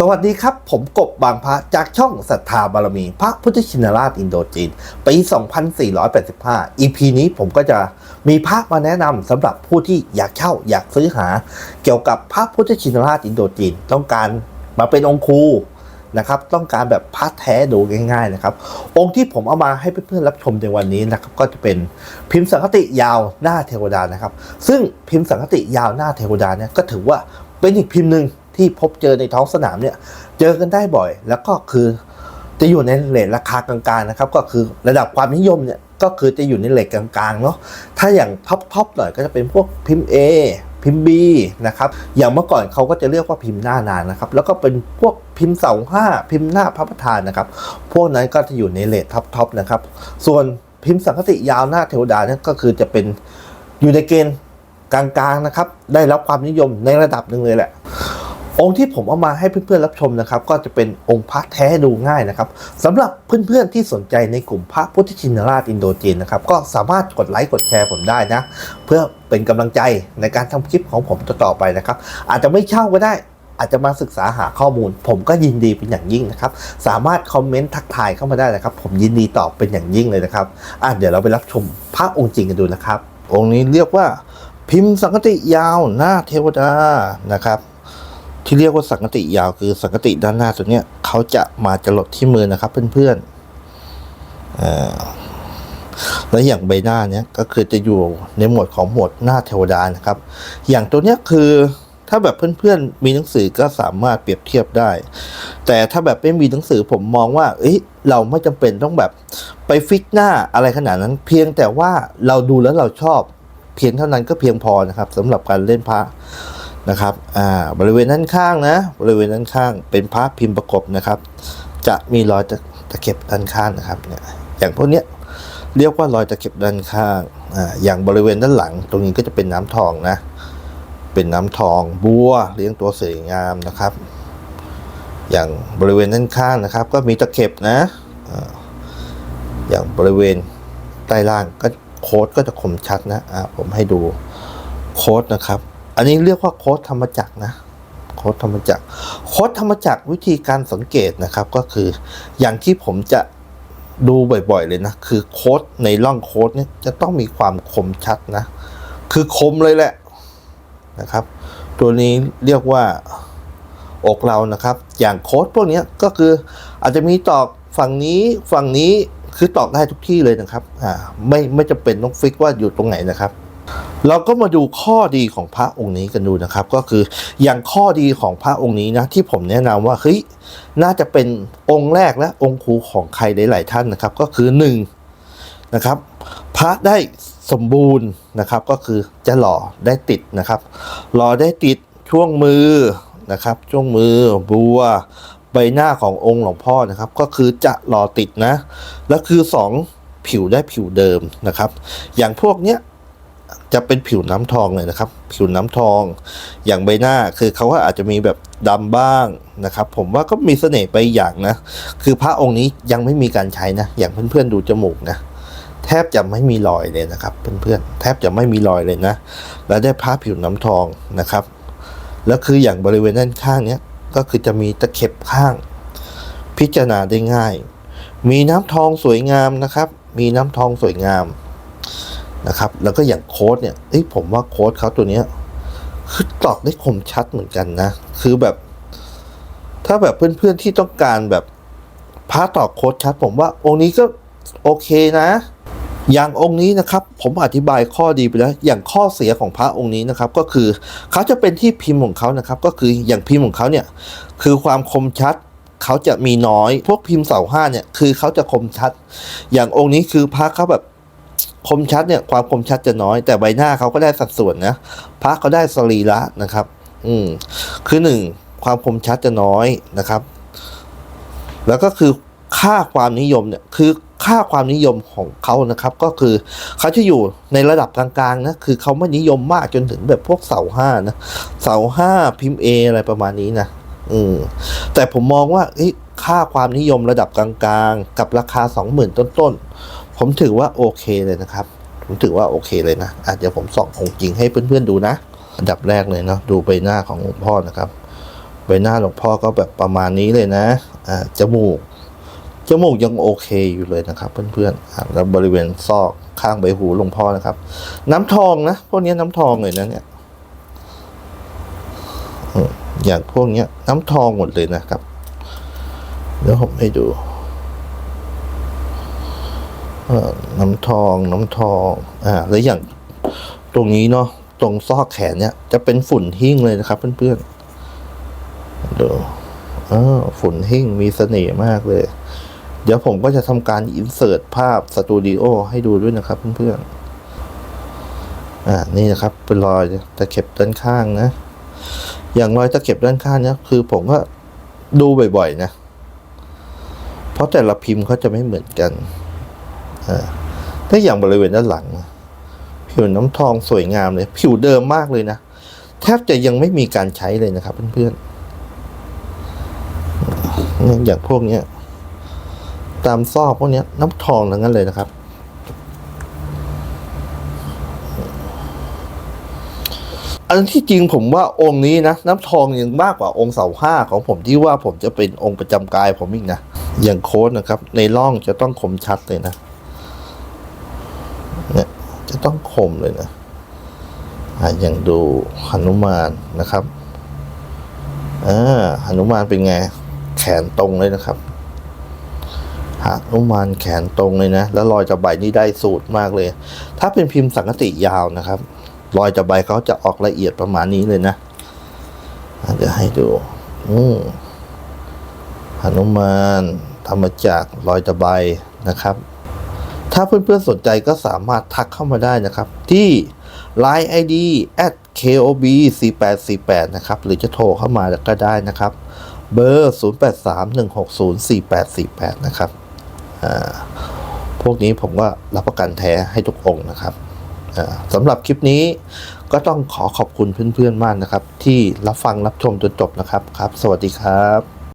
สวัสดีครับ ผมกบบางพระจากช่องศรัทธาบารมี พระพุทธชินราชอินโดจีน ปี 2485 EP นี้ผมก็จะมีพระมาแนะนำสำหรับผู้ที่อยากเช่าอยากซื้อหา เกี่ยวกับพระพุทธชินราชอินโดจีน ต้องการมาเป็นองค์ครูนะครับ ต้องการแบบพระแท้ดูง่ายๆนะครับ องค์ที่ผมเอามาให้เพื่อนๆรับชมในวันนี้นะครับ ก็จะเป็นพิมพ์สังคติยาวหน้าเทวดานะครับ ซึ่งพิมพ์สังคติยาวหน้าเทวดาเนี่ยก็ถือว่าเป็นอีกพิมพ์หนึ่ง ที่พบเจอในท้องสนามเนี่ยเจอกันได้บ่อย แล้วก็คือจะอยู่ในเลทราคากลางๆนะครับก็คือระดับความนิยมเนี่ยก็คือจะอยู่ในเลทกลางๆเนาะถ้าอย่างท็อปๆหน่อยก็จะเป็นพวกพิมพ์ A พิมพ์ B นะครับอย่างเมื่อก่อนเขาก็จะเรียกว่าพิมพ์หน้านานนะครับแล้วก็เป็นพวกพิมพ์เสาห้าพิมพ์หน้าพระประธานนะครับพวกนั้นก็จะอยู่ในเลทท็อปๆนะครับส่วนพิมพ์สังคติยาวหน้าเทวดาเนี่ยก็คือจะเป็นอยู่ในเกณฑ์กลางๆนะครับได้รับความนิยมในระดับหนึ่งเลยแหละ องค์ที่ผมเอามาให้เพื่อนๆรับชมนะครับ ก็จะเป็นองค์พระแท้ดูง่ายนะครับสำหรับเพื่อนๆที่สนใจในกลุ่มพระพุทธชินราชอินโดจีนนะครับก็สามารถกดไลค์กดแชร์ผมได้นะ เพื่อเป็นกำลังใจในการทำคลิปของผมต่อไปนะครับ อาจจะไม่เช่าก็ได้อาจจะมาศึกษาหาข้อมูล ผมก็ยินดีเป็นอย่างยิ่งนะครับ สามารถคอมเมนต์ทักทายเข้ามาได้นะครับ ผมยินดีตอบเป็นอย่างยิ่งเลยนะครับอะเดี๋ยวเราไปรับชมพระองค์จริงกันดูนะครับ องค์นี้เรียกว่าพิมพ์สังคติยาวหน้าเทวดานะครับ ที่เรียกว่าสังกติยาวคือสังกติด้านหน้าตัวเนี้ยเขาจะมาจรดที่มือนะครับเพื่อนๆและอย่างใบหน้าเนี้ยก็คือจะอยู่ในหมวดของหมวดหน้าเทวดานะครับ อย่างตัวเนี้ยคือถ้าแบบเพื่อนๆ มีหนังสือก็สามารถเปรียบเทียบได้ แต่ถ้าแบบไม่มีหนังสือผมมองว่า เอ้ยเราไม่จำเป็นต้องแบบไปฟิกหน้าอะไรขนาดนั้น เพียงแต่ว่าเราดูแล้วเราชอบ เพียงเท่านั้นก็เพียงพอนะครับสำหรับการเล่นพระ นะครับอ่าบริเวณด้านข้างนะบริเวณด้านข้างเป็นพระพิมพ์ประกบนะครับ จะมีรอยตะตะเข็บด้านข้างนะครับเนี่ยอย่างพวกเนี้ยเรียกว่ารอยตะเข็บด้านข้างอ่าอย่างบริเวณด้านหลัง ตรงนี้ก็จะเป็นน้ำทองนะเป็นน้ำทองบัวเลี้ยงตัวสวยงามนะครับ อย่างบริเวณด้านข้างนะครับ ก็มีตะเข็บนะอย่างบริเวณใต้ล่างก็โค้ดก็จะคมชัดนะผมให้ดูโค้ดนะครับ อันนี้เรียกว่าโค้ดธรรมจักรนะโค้ดธรรมจักรโค้ดธรรมจักรวิธีการสังเกตนะครับก็คือ อย่างที่ผมจะดูบ่อยๆเลยนะ คือโค้ดในร่องโค้ดเนี่ยจะต้องมีความคมชัดนะ คือคมเลยแหละนะครับ ตัวนี้เรียกว่าอกเรานะครับ อย่างโค้ดพวกนี้ก็คืออาจจะมีตอกฝั่งนี้ฝั่งนี้คือตอกได้ทุกที่เลยนะครับอ่าไม่ไม่จำเป็นต้องฟิกว่าอยู่ตรงไหนนะครับ เราก็มาดูข้อดีของพระองค์นี้กันดูนะครับ ก็คืออย่างข้อดีของพระองค์นี้นะที่ผมแนะนำว่าเฮ้ยน่าจะเป็นองค์แรกและองค์ครูของใครหลาย ๆ ท่านนะครับ ก็คือหนึ่งนะครับ พระได้สมบูรณ์นะครับ ก็คือจะหล่อได้ติดนะครับหล่อได้ติดช่วงมือนะครับ ช่วงมือบัวใบหน้าขององค์หลวงพ่อนะครับ ก็คือจะหล่อติดนะ แล้วคือสองผิวได้ผิวเดิมนะครับ อย่างพวกเนี้ย จะเป็นผิวน้ำทองเลยนะครับ ผิวน้ำทอง อย่างใบหน้าคือเขาก็อาจจะมีแบบดำบ้างนะครับ ผมว่าก็มีเสน่ห์ไปอย่างนะ คือพระองค์นี้ยังไม่มีการใช้นะ อย่างเพื่อนๆดูจมูกนะแทบจะไม่มีรอยเลยนะครับ เพื่อนๆแทบจะไม่มีรอยเลยนะ แล้วได้พระผิวน้ำทองนะครับ แล้วคืออย่างบริเวณด้านข้างเนี้ยก็คือจะมีตะเข็บข้าง พิจารณาได้ง่าย มีน้ำทองสวยงามนะครับ มีน้ำทองสวยงาม นะครับ แล้วก็อย่างโค้ดเนี่ยเอ้ยผมว่าโค้ดเขาตัวเนี้ยคือตอกได้คมชัดเหมือนกันนะ คือแบบ ถ้าแบบเพื่อนๆที่ต้องการแบบพาตอกโค้ดชัด ผมว่าองค์นี้ก็โอเคนะ อย่างองค์นี้นะครับ ผมอธิบายข้อดีไปแล้ว อย่างข้อเสียของพระองค์นี้นะครับ ก็คือเขาจะเป็นที่พิมพ์ของเขานะครับ ก็คืออย่างพิมพ์ของเขาเนี่ย คือความคมชัดเขาจะมีน้อย พวกพิมพ์เสาห้าเนี่ย คือเขาจะคมชัด อย่างองค์นี้คือพระเขาแบบ คมชัดเนี่ยความคมชัดจะน้อย แต่ใบหน้าเขาก็ได้สัดส่วนนะพระเขาได้สรีระนะครับ อืมคือหนึ่งความคมชัดจะน้อยนะครับ แล้วก็คือค่าความนิยมเนี่ยคือค่าความนิยมของเขานะครับ ก็คือเขาจะอยู่ในระดับกลางๆนะคือเขาไม่นิยมมากจนถึงแบบพวกเสาห้านะเสาห้าพิมพ์เออะไรประมาณนี้นะอืมแต่ผมมองว่าค่าความนิยมระดับกลางๆ กับราคาสองหมื่นต้นๆ ผมถือว่าโอเคเลยนะครับ ผมถือว่าโอเคเลยนะอาจจะเดี๋ยวผมส่องของจริงให้เพื่อนๆดูนะ อันดับแรกเลยเนาะดูใบหน้าของหลวงพ่อนะครับ ใบหน้าหลวงพ่อก็แบบประมาณนี้เลยนะอ่าจมูกจมูกยังโอเคอยู่เลยนะครับ เพื่อนๆแล้วบริเวณซอกข้างใบหูหลวงพ่อนะครับ น้ำทองนะพวกนี้น้ำทองเลยนะเนี่ยอย่างพวกเนี้ยน้ำทองหมดเลยนะครับ เดี๋ยวผมให้ดู น้ำทองน้ำทองอ่าแล้วอย่างตรงนี้เนาะตรงซอกแขนเนี่ย จะเป็นฝุ่นหิ้งเลยนะครับเพื่อนๆดูเออฝุ่นหิ้งมีเสน่ห์มากเลย เดี๋ยวผมก็จะทำการอินเสิร์ตภาพสตูดิโอให้ดูด้วยนะครับเพื่อนๆอ่านี่นะครับ เป็นรอยตะเข็บด้านข้างนะ อย่างรอยตะเข็บด้านข้างเนี่ยคือผมก็ดูบ่อยๆนะ เพราะแต่ละพิมพ์เขาจะไม่เหมือนกัน ถ้าอย่างบริเวณด้านหลัง ผิวน้ำทองสวยงามเลย ผิวเดิมมากเลยนะ แทบจะยังไม่มีการใช้เลยนะครับเพื่อนๆอย่างพวกเนี้ยตามซอกพวกเนี้ยน้ำทองทั้งนั้นเลยนะครับอันที่จริงผมว่าองค์นี้นะน้ำทองยังมากกว่าองค์เสาห้าของผมที่ว่าผมจะเป็นองค์ประจำกายผมอีกนะอย่างโค้ดนะครับ ในร่องจะต้องคมชัดเลยนะ เนี่ยจะต้องคมเลยนะอะอย่างดูหนุมานนะครับอ่าหนุมานเป็นไง แขนตรงเลยนะครับหนุมานแขนตรงเลยนะ แล้วรอยจะใบนี่ได้สูตรมากเลย ถ้าเป็นพิมพ์สังกติยาวนะครับ รอยจะใบเขาจะออกละเอียดประมาณนี้เลยนะอะเดี๋ยวให้ดู อืมหนุมานทำมาจากรอยตะไบนะครับ ถ้าเพื่อนๆสนใจก็สามารถทักเข้ามาได้นะครับ ที่ Line ID at kob 4 8 4 8นะครับ หรือจะโทรเข้ามาก็ได้นะครับ เบอร์ 0 8 3 1 6 0 4 8 4 8 นะครับ พวกนี้ผมก็รับประกันแท้ให้ทุกองค์นะครับสำหรับคลิปนี้ก็ต้องขอขอบคุณเพื่อนๆมากนะครับ ที่รับฟังรับชมจนจบนะครับครับ สวัสดีครับ